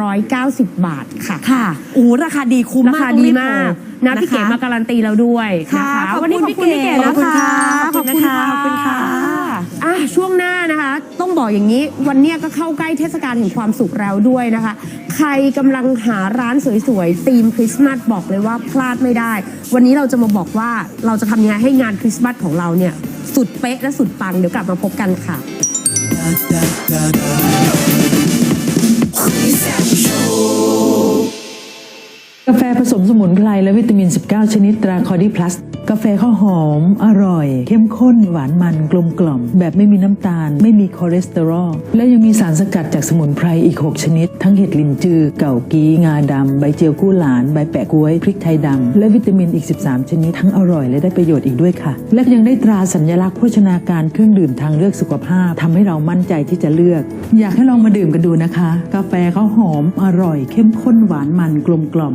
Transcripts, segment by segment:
790 บาทค่ะค่ะโอ้ราคาดีคุ้มรามากคาต้องดีรีบมากโทรนะพี่เก๋มาการันตีเราด้วยนะค่ะคะขอบคุณวันนี้ขอบคุณพี่พี่เก๋เก๋นะคะขอบคุณค่ะขอบคุณค่ะ อะช่วงหน้านะคะ ต้องบอกอย่างนี้วันเนี้ยก็เข้าใกล้เทศกาลแห่งความสุขแล้วด้วยนะคะ ใครกำลังหาร้านสวยๆธีมคริสต์มาสบอกเลยว่าพลาดไม่ได้ วันนี้เราจะมาบอกว่าเราจะทำยังไงให้งานคริสต์มาสของเราเนี่ย สุดเป๊ะและสุดปังเดี๋ยวกลับมาพบกันค่ะ กาแฟผสมสมุนไพรและวิตามิน 19 ชนิดตราคอร์ดีพลัส กาแฟข้าวหอม อร่อย เข้มข้น หวานมันกลมกล่อม แบบไม่มีน้ำตาล ไม่มีคอเลสเตอรอล และยังมีสารสกัดจากสมุนไพรอีก 6 ชนิด ทั้งเห็ดลินจือ เก่ากีงาดำ ใบเจียวกู้หลาน ใบแปะกล้วย พริกไทยดำ และวิตามินอีก 13 ชนิด ทั้งอร่อยและได้ประโยชน์อีกด้วยค่ะ และยังได้ตราสัญลักษณ์โภชนาการเครื่องดื่มทางเลือกสุขภาพทำให้เรามั่นใจที่จะเลือก อยากให้ลองมาดื่มกันดูนะคะ กาแฟข้าวหอม อร่อย เข้มข้นหวานมันกลมกล่อม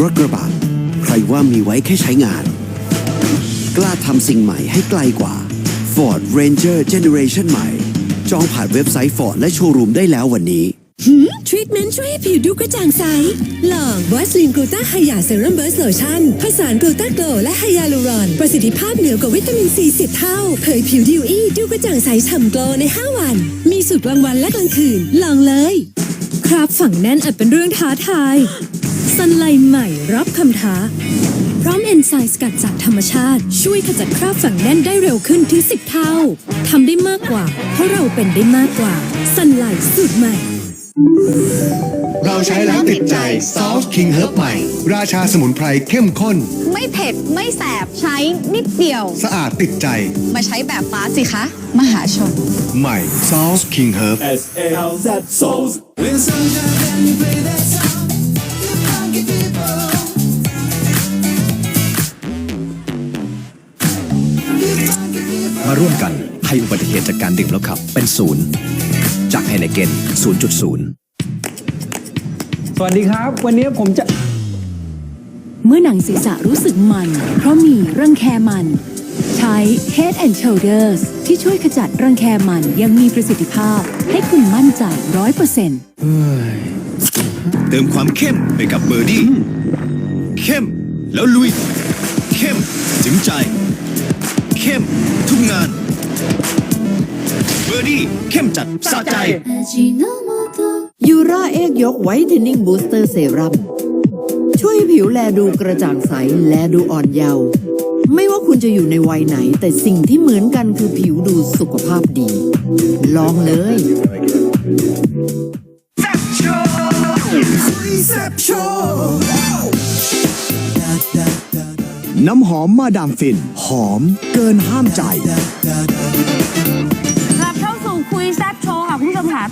รถกระบะใครว่ามีไว้แค่ใช้งาน กล้าทำสิ่งใหม่ให้ไกลกว่า Ford Ranger Generation ใหม่ จองผ่านเว็บไซต์ Ford และโชว์รูมได้แล้ววันนี้ รีทเมนต์ช่วยให้ผิวดูกระจ่างใส ลองวัสลินกลูตาไฮยาเซรั่มเบิร์สโลชั่นผสานกลูตาโกลและไฮยาลูรอน ประสิทธิภาพเหนือกว่าวิตามินซี10เท่า เผยผิวดิวอี้ดูกระจ่างใสฉ่ำโกลใน 5 วัน มีสูตรกลางวันและกลางคืน ลองเลย ครับฝังแน่นอาจเป็นเรื่องท้าทายสันไลใหม่รับคำท้า พร้อมเอนไซม์สกัดจากธรรมชาติ ช่วยขจัดคราบฝังแน่นได้เร็วขึ้นถึง 10 เท่าทำได้มากกว่า เพราะเราเป็นได้มากกว่าสันไลสูตรใหม่ เราใช้แล้วติดใจ South King Herb ใหม่ ราชาสมุนไพรเข้มข้น ไม่เผ็ด ไม่แสบใช้นิดเดียว สะอาดติดใจ มาใช้แบบฟ้าสิคะ มหาชน ใหม่ South King Herb S A L Z Souls. When sunshine and you play that song, you funky people. You funky people. มาร่วมกัน ให้อุบัติเหตุจากการดื่มแล้วขับ เป็นศูนย์จากไฮเนเกน0.0 สวัสดีครับ วันนี้ผมจะ เมื่อหนังศีรษะรู้สึกมัน เพราะมีรังแคมัน ใช้ Head and Shoulders ที่ช่วยขจัดรังแคมันอยังมีประสิทธิภาพ ให้คุณมั่นใจร้อยเปอร์เซ็นต์เติมความเข้มไปกับเบอร์ดี้เข้มแล้วลุย เข้มถึงใจ เข้มทุกงานเบอ ร์ดี้เข้มจัดสะใจ ยูราเอกยกไวท์เทนนิ่งบูสเตอร์เซรั่มช่วยผิวแลดูกระจ่างใสและดูอ่อนเยาว์ไม่ว่าคุณจะอยู่ในวัยไหน แต่สิ่งที่เหมือนกันคือผิวดูสุขภาพดี ลองเลยน้ำหอมมาดามฟิน หอมเกินห้ามใจ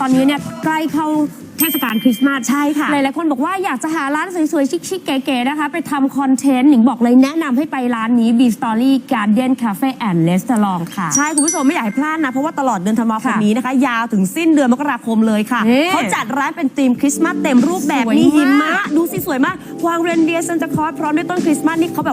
ตอนนี้เนี่ยใกล้เข้าเทศกาลคริสต์มาสใช่ค่ะ หลายๆคนบอกว่าอยากจะหาร้านสวยๆ ชิคๆ เก๋ๆ นะคะ ไปทำคอนเทนต์หนิงบอกเลยแนะนำให้ไปร้านนี้ B Story Garden Cafe and Restaurant ค่ะ ใช่ คุณผู้ชมไม่อยากให้พลาดนะ เพราะว่าตลอดเดือนธันวาคมค่ะนี้นะคะ ยาวถึงสิ้นเดือนมกราคมเลยค่ะ นี่เขาจัดร้านเป็นธีมคริสต์มาสเต็มรูปแบบสวยมีหิมะมากดูสิสวยมากวางเรนเดียร์ซันตาคลอสพร้อมด้วยต้นคริสต์มาสนี่เขาแบบ